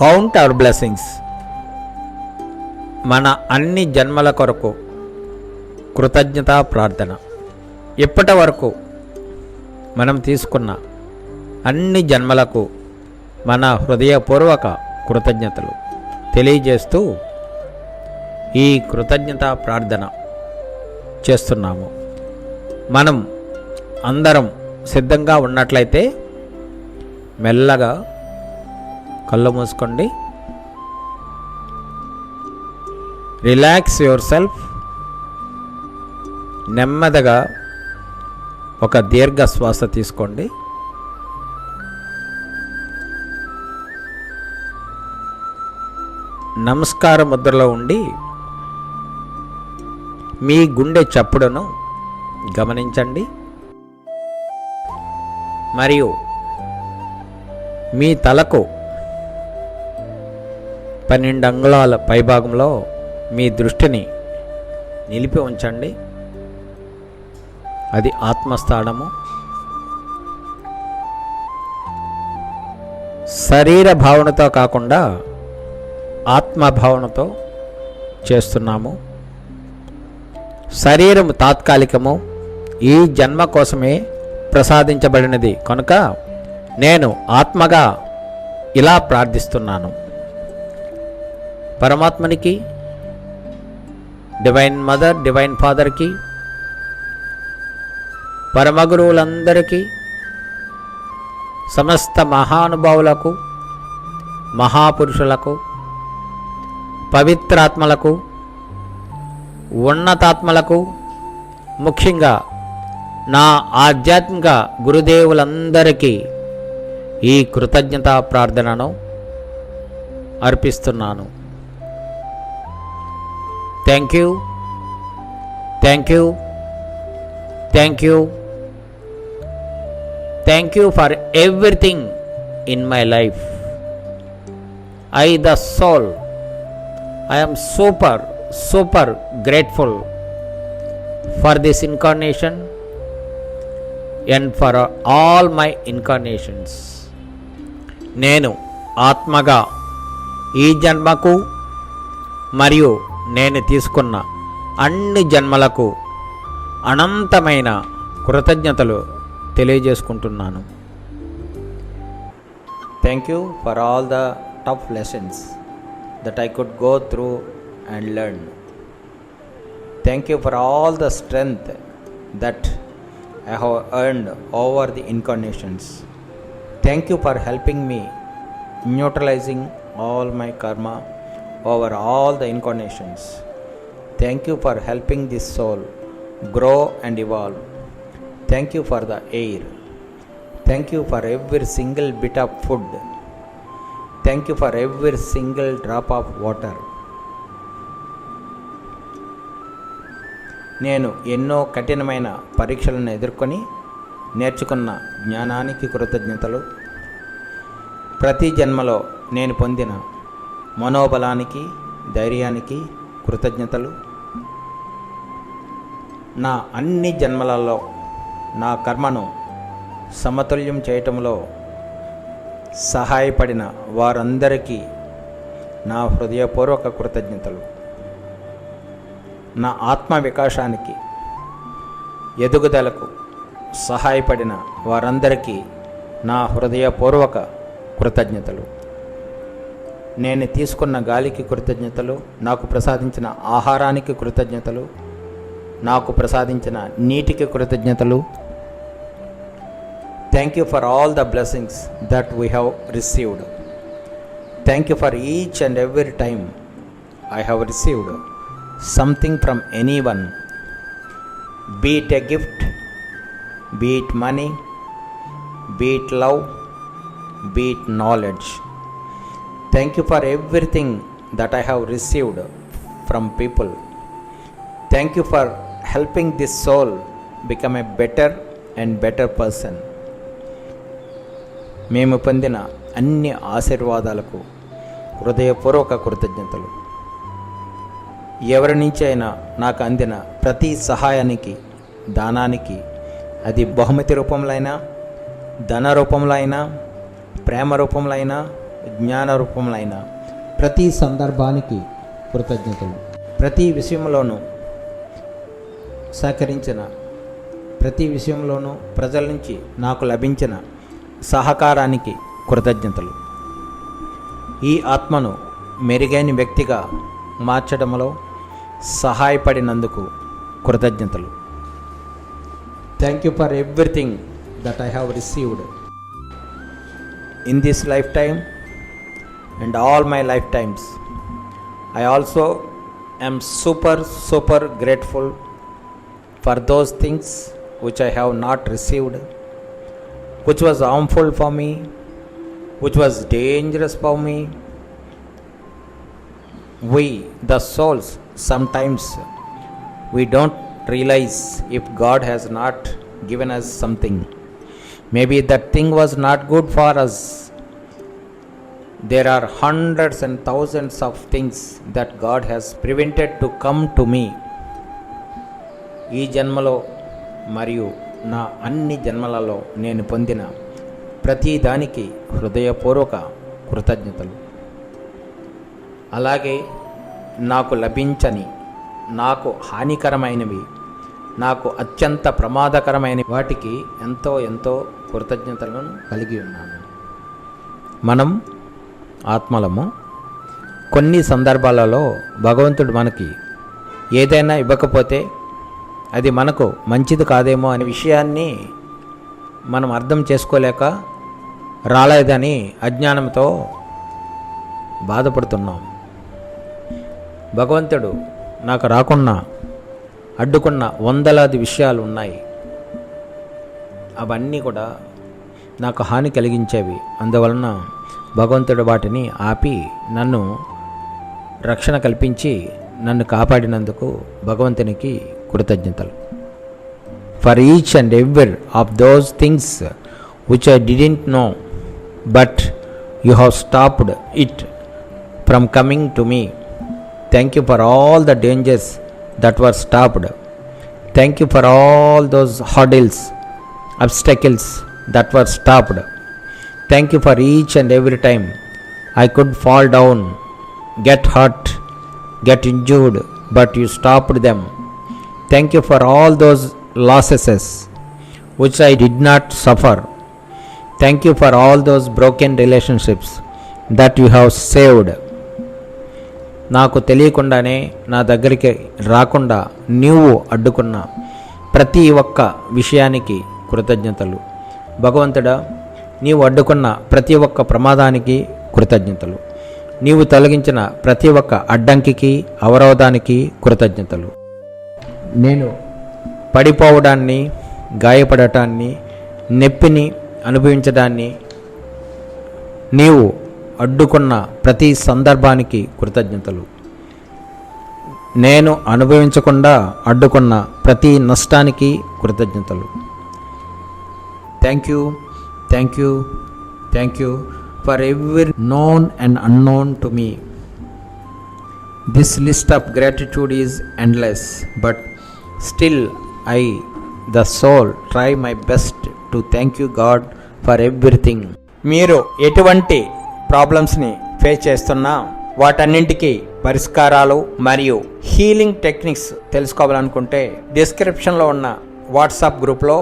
Count our blessings మన అన్ని జన్మల కొరకు కృతజ్ఞతా ప్రార్థన. ఇప్పటి వరకు మనం తీసుకున్న అన్ని జన్మలకు మన హృదయపూర్వక కృతజ్ఞతలు తెలియజేస్తూ ఈ కృతజ్ఞత ప్రార్థన చేస్తున్నాము. మనం అందరం సిద్ధంగా ఉన్నట్లయితే మెల్లగా కళ్ళు మూసుకోండి. రిలాక్స్ యువర్ సెల్ఫ్ నెమ్మదిగా ఒక దీర్ఘ శ్వాస తీసుకోండి. నమస్కార ముద్రలో ఉండి మీ గుండె చప్పుడును గమనించండి. మరియు మీ తలకు పన్నెండు అంగుళాల పైభాగంలో మీ దృష్టిని నిలిపి ఉంచండి. అది ఆత్మస్థానము. శరీర భావనతో కాకుండా ఆత్మభావనతో చేస్తున్నాము. శరీరం తాత్కాలికము. ఈ జన్మ కోసమే ప్రసాదించబడినది. కనుక నేను ఆత్మగా ఇలా ప్రార్థిస్తున్నాను. పరమాత్మనికి డివైన్ మదర్ డివైన్ ఫాదర్కి పరమగురువులందరికీ సమస్త మహానుభావులకు మహాపురుషులకు పవిత్రాత్మలకు ఉన్నతాత్మలకు ముఖ్యంగా నా ఆధ్యాత్మిక గురుదేవులందరికీ ఈ కృతజ్ఞతా ప్రార్థనను అర్పిస్తున్నాను. thank you thank you thank you thank you for everything in my life I the soul I am super super grateful for this incarnation and for all my incarnations నేను ఆత్మగా ఈ జన్మకు మరియు నేను తీసుకున్న అన్ని జన్మలకు అనంతమైన కృతజ్ఞతలు తెలియజేసుకుంటున్నాను. Thank you for all the tough lessons that I could go through and learn thank you for all the strength that I have earned over the incarnations thank you for helping me neutralizing all my karma over all the incarnations thank you for helping this soul grow and evolve. Thank you for the air. Thank you for every single bit of food. Thank you for every single drop of water. నేను ఎన్నో కఠినమైన పరీక్షలను ఎదుర్కొని నేర్చుకున్న జ్ఞానానికి కృతజ్ఞతలు ప్రతి జన్మలో నేను పొందిన మనోబలానికి ధైర్యానికి కృతజ్ఞతలు. నా అన్ని జన్మలలో నా కర్మను సమతుల్యం చేయటంలో సహాయపడిన వారందరికీ నా హృదయపూర్వక కృతజ్ఞతలు. నా ఆత్మ వికాసానికి ఎదుగుదలకు సహాయపడిన వారందరికీ నా హృదయపూర్వక కృతజ్ఞతలు. నేను తీసుకున్న గాలికి కృతజ్ఞతలు నాకు ప్రసాదించిన ఆహారానికి కృతజ్ఞతలు నాకు ప్రసాదించిన నీటికి కృతజ్ఞతలు. Thank you for all the blessings that we have received thank you for each and every time I have received something from anyone be it a gift be it money be it love be it knowledge thank you for everything that I have received from people thank you for helping this soul become a better and better person మేము పొందిన అన్ని ఆశీర్వాదాలకు హృదయపూర్వక కృతజ్ఞతలు. ఎవరి నుంచి అయినా నాకు అందిన ప్రతి సహాయానికి దానానికి అది బహుమతి రూపంలో అయినా ధన రూపంలో అయినా ప్రేమ రూపంలో అయినా జ్ఞాన రూపములైన ప్రతి సందర్భానికి కృతజ్ఞతలు. ప్రతి విషయంలోనూ సహకరించిన ప్రతి విషయంలోనూ ప్రజల నుంచి నాకు లభించిన సహకారానికి కృతజ్ఞతలు. ఈ ఆత్మను మెరుగైన వ్యక్తిగా మార్చడంలో సహాయపడినందుకు కృతజ్ఞతలు. Thank you for everything that I have received in this lifetime and all my lifetimes. I also am super, super grateful for those things which I have not received, which was harmful for me, which was dangerous for me. We, the souls, sometimes we don't realize if God has not given us something. Maybe that thing was not good for us there are hundreds and thousands of things that God has prevented to come to me. ఈ జన్మలో మరియు నా అన్ని జన్మలలో నేను పొందిన ప్రతి దానికి హృదయపూర్వక కృతజ్ఞతలు అలాగే నాకు లభించని నాకు హానికరమైనవి నాకు అత్యంత ప్రమాదకరమైన వాటికి ఎంతో ఎంతో కృతజ్ఞతలను కలిగి ఉన్నాను మనం ఆత్మలము. కొన్ని సందర్భాలలో భగవంతుడు మనకి ఏదైనా ఇవ్వకపోతే అది మనకు మంచిది కాదేమో అనే విషయాన్ని మనం అర్థం చేసుకోలేక రాలేదని అజ్ఞానంతో బాధపడుతున్నాం. భగవంతుడు నాకు రాకున్నా అడ్డుకున్న వందలాది విషయాలు ఉన్నాయి. అవన్నీ కూడా నాకు హాని కలిగించేవి. అందువలన భగవంతుడు వాటిని ఆపి నన్ను రక్షణ కల్పించి నన్ను కాపాడినందుకు భగవంతునికి కృతజ్ఞతలు. For each and every of those things which I didn't know but you have stopped it from coming to me thank you for all the dangers that were stopped thank you for all those hurdles obstacles that were stopped thank you for each and every time I could fall down get hurt get injured but you stopped them thank you for all those losses which I did not suffer thank you for all those broken relationships that you have saved నాకు తెలియకుండానే నా దగ్గరికి రాకుండా నీవు అడ్డుకున్న ప్రతి ఒక్క విషయానికి కృతజ్ఞతలు. భగవంతుడా నీవు అడ్డుకున్న ప్రతి ఒక్క ప్రమాదానికి కృతజ్ఞతలు. నీవు తొలగించిన ప్రతి ఒక్క అడ్డంకికి అవరోధానికి కృతజ్ఞతలు. నేను పడిపోవడాన్ని గాయపడటాన్ని నొప్పిని అనుభవించడాన్ని నీవు అడ్డుకున్న ప్రతి సందర్భానికి కృతజ్ఞతలు. నేను అనుభవించకుండా అడ్డుకున్న ప్రతి నష్టానికి కృతజ్ఞతలు. Thank you. Thank you thank you for every known and unknown to me this list of gratitude is endless but still I the soul try my best to thank you God for everything మీరు ఎటువంటి ప్రాబ్లమ్స్ని face చేస్తున్నా వాటన్నింటికి పరిష్కారాలు మరియు healing techniques తెలుసుకోవాలనుకుంటే డిస్క్రిప్షన్లో ఉన్న WhatsApp గ్రూప్లో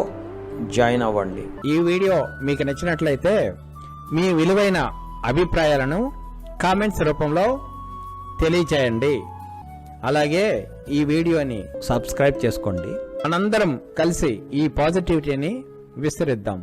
జాయిన్ అవ్వండి. ఈ వీడియో మీకు నచ్చినట్లయితే మీ విలువైన అభిప్రాయాలను కామెంట్స్ రూపంలో తెలియచేయండి. అలాగే ఈ వీడియోని సబ్స్క్రైబ్ చేసుకోండి. మనందరం కలిసి ఈ పాజిటివిటీని విస్తరిద్దాం.